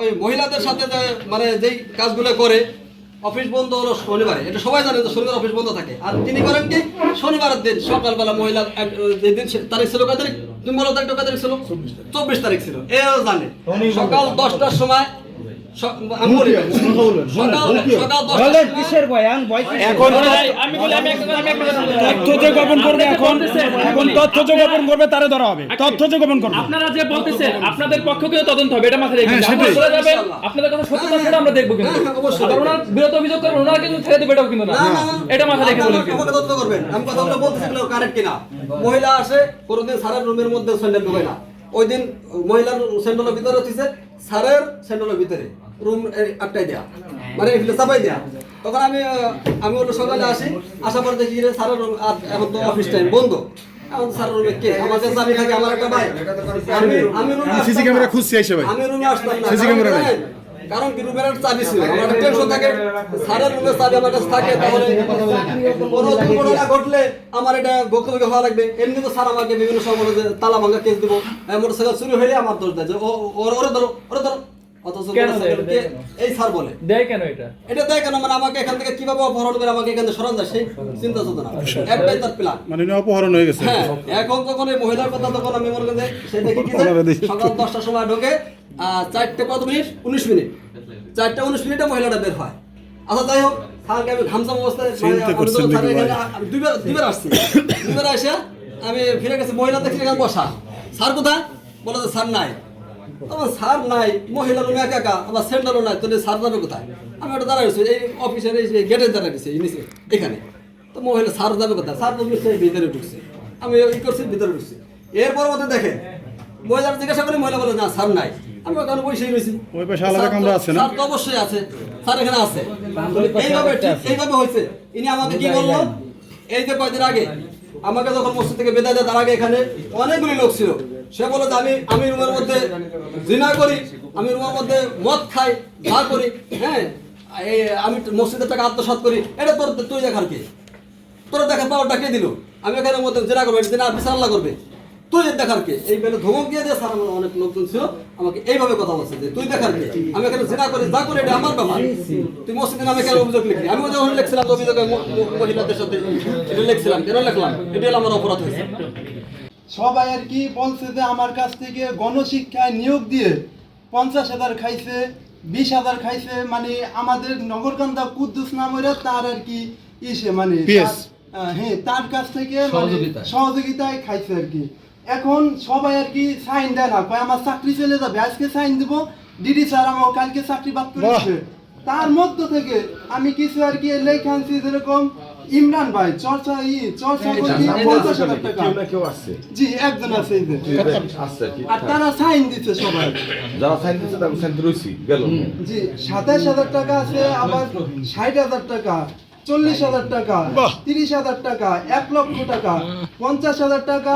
ওই মহিলাদের সাথে যে মানে যেই কাজগুলো করে অফিস বন্ধ হলো শনিবারে। এটা সবাই জানে যে শনিবার অফিস বন্ধ থাকে। আর তিনি করেন কি? শনিবারের দিন সকালবেলা মহিলা যেদিন তারিখ ছিল কয় তারিখ? তুমি বলো তারিখ কয় তারিখ ছিল? চব্বিশ তারিখ। ছিল। এও জানে। সকাল দশটার সময় তারে ধরা হবে। তথ্য যে গোপন করবে। আপনারা যে বলতেছেন আপনাদের পক্ষ তদন্ত হবে এটা মাথায় রেখে হ্যাঁ। চলে যাবেন আপনাদের কথা সত্যতা সেটা আমরা দেখব কিন্তু। হ্যাঁ, হ্যাঁ, ওনার বিরত অভিযোগ করবেন ওনারা কিন্তু ছেড়ে দেবে এটাও কিন্তু না। এটা মাথায় রেখে আপনি বলুন আমাকে- কিন্তু। আমাকে তদন্ত করবেন। আমি কথাগুলো বলতেছি কারেক্ট কিনা। মহিলা আসে কোনোদিন স্যারের রুমের মধ্যে স্যান্ডেল ঢুকে না। ওই দিন মহিলার স্যান্ডেলের ভিতরে হচ্ছে স্যারের স্যান্ডেলের ভিতরে। রুম আটটাই দেয়া। মানে এগুলো চাপাই দেয়া। তখন আমি আমি হলো সকালে আসি আসার পর দেখি স্যারের room এখন তো অফিস টাইম বন্ধ। আমার চাবি থাকে আমার রুমে রুমে কারণ কি? রুমের চাবি ছিল। টেনশন থাকে। রুমের চাবি কাছে থাকে তাহলে কোনো দুর্ঘটনা ঘটলে এটা হওয়া লাগবে। এমনি তো স্যার আমাকে বিভিন্ন সময় তালা ভাঙা কেস দিব। মোটরসাইকেল চুরি হইলে আমার দোষ দেয়। ওরে ধরো ওরে ধরো। অথচ কেন দেয়? মোটরসাইকেল কে এই স্যার বলে। দেয় কেন এটা? এটা দেয় কেন? মানে আমাকে এখান থেকে কীভাবে অপহরণ করে আমাকে এখান থেকে সরান যায়? সেই চিন্তা চেতনা একটাই তার প্ল্যান মানে অপহরণ হয়ে গেছে। হ্যাঁ এখন তখন এই মহিলার কথা তখন আমি মনে করি সে দেখি কি ওনারা যে দেখি। সকাল দশটার সময় ঢোকে চারটে কত মিনিট উনিশ মিনিট। চারটে উনিশ মিনিটে মহিলাটা বের হয়। আচ্ছা যাই হোক স্যারকে আমি ঘামসাম অবস্থায় মানে দুইবার দুইবার আসছি। দুইবার এসে আমি ফিরে গেছি মহিলা দেখছি এখানে বসা। স্যার কোথায়? বলে যে স্যার নাই। তখন স্যার নাই মহিলা রুমে একা একা আবার সেন্টারও নাই তাহলে স্যার যাবে কোথায়? আমি ওটা দাঁড়াই রয়েছি এই অফিসের এই গেটে দাঁড়াই রয়েছি এই নিচে এখানে। তো মহিলা স্যার যাবে কোথায়? স্যার তো নিশ্চয়ই ভিতরে ঢুকছে। আমি ই করছি ভিতরে ঢুকছি। এর পরবর্তী দেখেন মহিলার জিজ্ঞাসা করি মহিলা বলে না স্যার নাই। আমি ওখানে বসেই রয়েছি। ওই পাশে আলাদা কামরা আছে না? স্যার তো অবশ্যই আছে। স্যার এখানে আছে। এইভাবে এইভাবে হয়েছে। ইনি আমাকে কি বলল? এই যে কয়দিন আগে আমাকে যখন মসজিদ থেকে বেদায় দেয়, তার আগে এখানে অনেকগুলি লোক ছিল। সে বলে আমি আমি রুমের মধ্যে জিনা করি, আমি রুমের মধ্যে মদ খাই ভা করি হ্যাঁ আমি মসজিদের টাকা আত্মসাত করি। এটা তোর তুই দেখার কি? তোরা দেখা পাওয়ারটা কে দিল? আমি এখানে মধ্যে জেনা করব জেনা বিশাল্লা করবে। তুই দেখার কে? এই বেলে ধমক দিয়ে দিয়ে স্যার আমার অনেক লোকজন ছিল আমাকে এইভাবে কথা বলছে যে তুই দেখার কে? আমি এখানে করি যা করি এটা আমার ব্যাপার। তুই মসজিদে নামে কেন অভিযোগ লিখলি? আমি যখন লিখছিলাম অভিযোগে মহিলাদের সাথে এটা লিখছিলাম। কেন লিখলাম? এটা হলো আমার অপরাধ হয়েছে। সবাই আর কি বলছে যে আমার কাছ থেকে গণশিক্ষায় নিয়োগ দিয়ে পঞ্চাশ হাজার খাইছে বিশ হাজার খাইছে মানে আমাদের নগরকান্দা কুদ্দুস নামের তার আর কি ইসে মানে হ্যাঁ তার কাছ থেকে মানে সহযোগিতায় খাইছে আর কি। এখন সবাই আর কি সাইন দেয় না। কয় আমার চাকরি চলে যাবে আজকে সাইন দিব ডিডি স্যার আমার কালকে চাকরি বাদ করে বাহ। দিবে। তার মধ্য থেকে আমি কিছু আর কি লেখা আনছি যেরকম ইমরান ভাই চর্চা ই চর্চা করছি পঞ্চাশ হাজার টাকা। জি একজন আছে এই যে। আসছে আর আর তারা সাইন দিচ্ছে সবাই। যারা সাইন দিচ্ছে তারা সাইন রয়েছি গেল। জি সাতাশ হাজার টাকা আছে আবার ষাট হাজার টাকা। চল্লিশ হাজার টাকা তিরিশ হাজার টাকা এক লক্ষ টাকা পঞ্চাশ হাজার টাকা।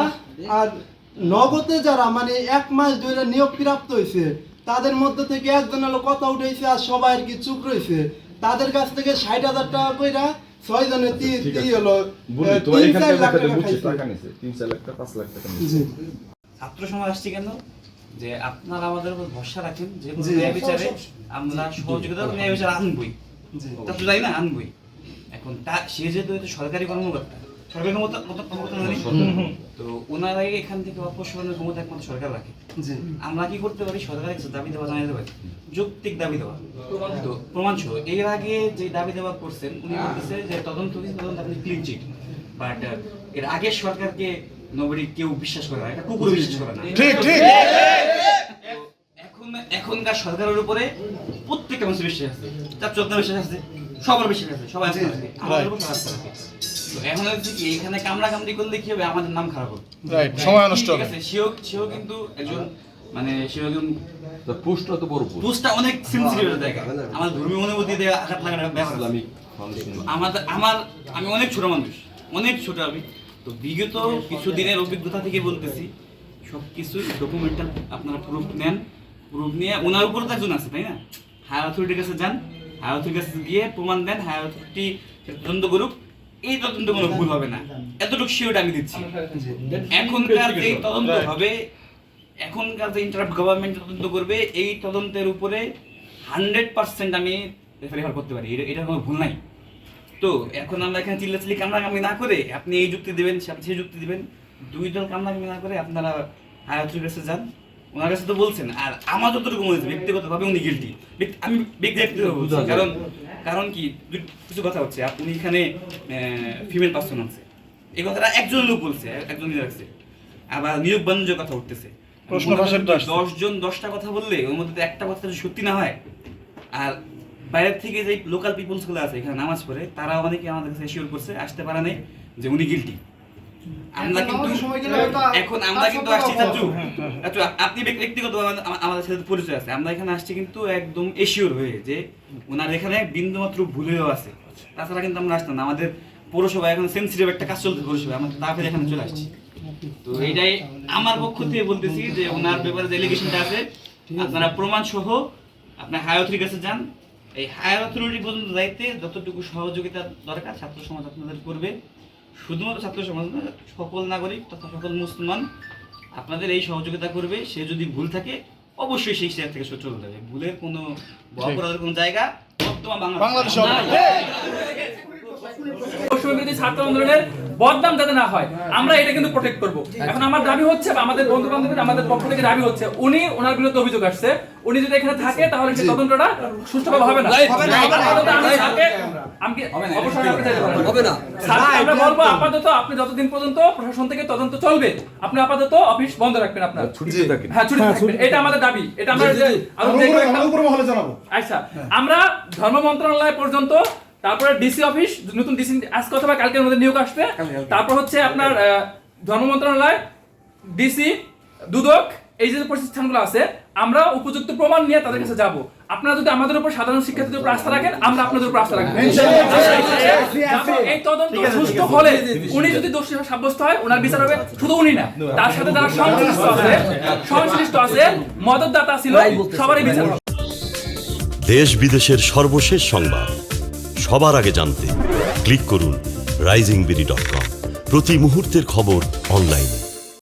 আর নগদে যারা মানে এক মাস ধরে নিয়োগ প্রাপ্ত হয়েছে তাদের মধ্যে থেকে একজন হলো কথা উঠেছে আর সবাই আর কি চুপ রয়েছে। তাদের কাছ থেকে ষাট হাজার টাকা কইরা ছয় হলো তিন চার লাখ টাকা তিন চার লাখ টাকা পাঁচ লাখ টাকা ছাত্র সমাজ আসছি কেন? যে আপনারা আমাদের উপর ভরসা রাখেন যে ন্যায় বিচারে আমরা সহযোগিতা ন্যায় বিচার আনবই। জি। তা তো যাই না আনবই। এখন তা সে যেহেতু হয়তো সরকারি কর্মকর্তা সরকারি কর্মকর্তা তো ওনারা এখান থেকে অপসারণের ক্ষমতা একমাত্র সরকার রাখে। জি। আমরা কি করতে পারি? সরকারের কাছে দাবি দেওয়া জানাতে পারি। যৌক্তিক দাবি দেওয়া। তো প্রমাণ সহ এর আগে যে দাবি দেওয়া করছেন উনি বলতেছে যে তদন্ত তদন্ত আপনি ক্লিন চিট বাট এর আগের সরকারকে নবরী কেউ বিশ্বাস করে না। এটা কুকুর বিশ্বাস করে না। ঠিক ঠিক। এখন এখনকার সরকারের উপরে প্রত্যেকটা মানুষের বিশ্বাস আছে। তার চোদ্দ বিশ্বাস আছে। সবার বিশ্বাস আছে সবাই আমাদের উপর খারাপ করে। তো এখন হচ্ছে কি এখানে কামড়া কামড়ি করলে কি হবে? আমাদের নাম খারাপ হবে। রাইট সময় নষ্ট হবে। সেও সেও কিন্তু একজন মানে সেও একজন পোস্টটা তো বড় পোস্টটা অনেক সেন্সিটিভ একটা জায়গা আমার ধর্মীয় অনুভূতি দিয়ে আঘাত লাগার ব্যাপার ফাউন্ডেশন আমাদের আমার আমি অনেক ছোট মানুষ অনেক ছোট আমি। তো বিগত কিছু দিনের অভিজ্ঞতা থেকে বলতেছি সব কিছু ডকুমেন্টাল আপনারা প্রুফ নেন। প্রুফ নিয়ে ওনার উপর তো একজন আছে তাই না? হায়ার অথরিটির কাছে যান। কাছে গিয়ে প্রমাণ দেন তদন্ত করুক। এই তদন্ত কোনো ভুল হবে না। এতটুকু শিওর আমি দিচ্ছি। এখনকার যে তদন্ত হবে এখনকার যে ইন্টারাপ্ট গভর্নমেন্ট তদন্ত করবে এই তদন্তের উপরে হান্ড্রেড পার্সেন্ট আমি রেফার করতে পারি। এটা- কোনো ভুল নাই। তো এখন আমরা এখানে চিল্লাচিল্লি কামড়াকামড়ি না করে আপনি এই যুক্তি দেবেন সে- সেই যুক্তি দিবেন। দুই দল কামড়াকামড়ি না করে আপনারা আয়াতুর কাছে যান। ওনার কাছে তো বলছেন আর আমার যতটুকু মনে হচ্ছে ব্যক্তিগতভাবে উনি গিলটি আমি কারণ কারণ কি কিছু কথা হচ্ছে। উনি এখানে ফিমেল পার্সন আছে এই কথাটা একজন লোক বলছে একজন রাখছে আবার নিয়োগ বাণিজ্য কথা উঠতেছে। দশ। জন দশটা কথা বললে ওর মধ্যে একটা কথা যদি সত্যি না হয় আর বাইরের থেকে যে লোকাল পিপলসগুলো আছে এখানে নামাজ পড়ে তারা অনেকে আমাদের কাছে শিওর করছে আসতে পারে নাই যে উনি গিলটি আমরা কিন্তু আমাদের সময় গেলে হয়তো এখন আমরা কিন্তু আসছি চাচু। আপনি ব্যক্তি- ব্যক্তিগতভাবে আমা- আমাদের সাথে পরিচয় আছে। আমরা এখানে আসছি কিন্তু একদম এশিওর হয়ে যে ওনার এখানে বিন্দুমাত্র ভুলেও আছে। তাছাড়া কিন্তু আমরা আসতাম আমাদের পৌরসভা এখন সেন্সিটিভ একটা কাজ চলছে পৌরসভায়। আমরা তারপরে এখানে চলে আসছি। তো এটাই আমার পক্ষ থেকে বলতেছি যে ওনার ব্যাপারে যে এলিগেশনটা আছে আপনারা প্রমাণ সহ আপনার হায়ার অথরিটির কাছে যান। এই হায়ার অথরিটি পর্যন্ত যাইতে যতটুকু সহযোগিতা দরকার ছাত্র সমাজ আপনাদের করবে। শুধুমাত্র ছাত্র সমাজ না সকল নাগরিক তথা সকল মুসলমান আপনাদের এই সহযোগিতা করবে। সে যদি ভুল থাকে অবশ্যই সেই শেয়ার থেকে সচল চলে যাবে। ভুলের কোনো বড় অপরাধের কোনো জায়গা বর্তমান বাংলাদেশে বিরোধী ছাত্র আন্দোলনের বদনাম যাতে না হয় আমরা এটা কিন্তু প্রোটেক্ট করব। এখন আমার দাবি হচ্ছে বা আমাদের বন্ধু বান্ধবের আমাদের পক্ষ থেকে দাবি হচ্ছে উনি ওনার বিরুদ্ধে অভিযোগ আসছে। উনি যদি এখানে থাকে তাহলে সেই তদন্তটা সুষ্ঠুভাবে হবে না। আমরা বলব আপাতত আপনি যতদিন পর্যন্ত প্রশাসন থেকে তদন্ত চলবে আপনি আপাতত অফিস বন্ধ রাখবেন আপনার। হ্যাঁ ছুটি থাকবেন এটা আমাদের দাবি। এটা আমরা আচ্ছা আমরা ধর্ম মন্ত্রণালয় পর্যন্ত তারপরে ডিসি অফিস নতুন ডিসি আজকে অথবা কালকের মধ্যে নিয়োগ আসবে। তারপর হচ্ছে আপনার ধর্ম মন্ত্রণালয় ডিসি দুদক এই যে প্রতিষ্ঠানগুলো আছে আমরা উপযুক্ত প্রমাণ নিয়ে তাদের কাছে যাব। আপনারা যদি আমাদের উপর সাধারণ শিক্ষার্থীদের উপর আস্থা রাখেন আমরা আপনাদের উপর আস্থা রাখব। এই তদন্ত সুষ্ঠু হলে উনি যদি দোষী সাব্যস্ত হয় ওনার বিচার হবে শুধু উনি না। তার সাথে যারা সংশ্লিষ্ট আছে সংশ্লিষ্ট আছে মদতদাতা ছিল সবারই বিচার হবে। দেশ বিদেশের সর্বশেষ সংবাদ। সবার আগে জানতে ক্লিক করুন রাইজিং বিডি ডট কম প্রতি মুহূর্তের খবর অনলাইনে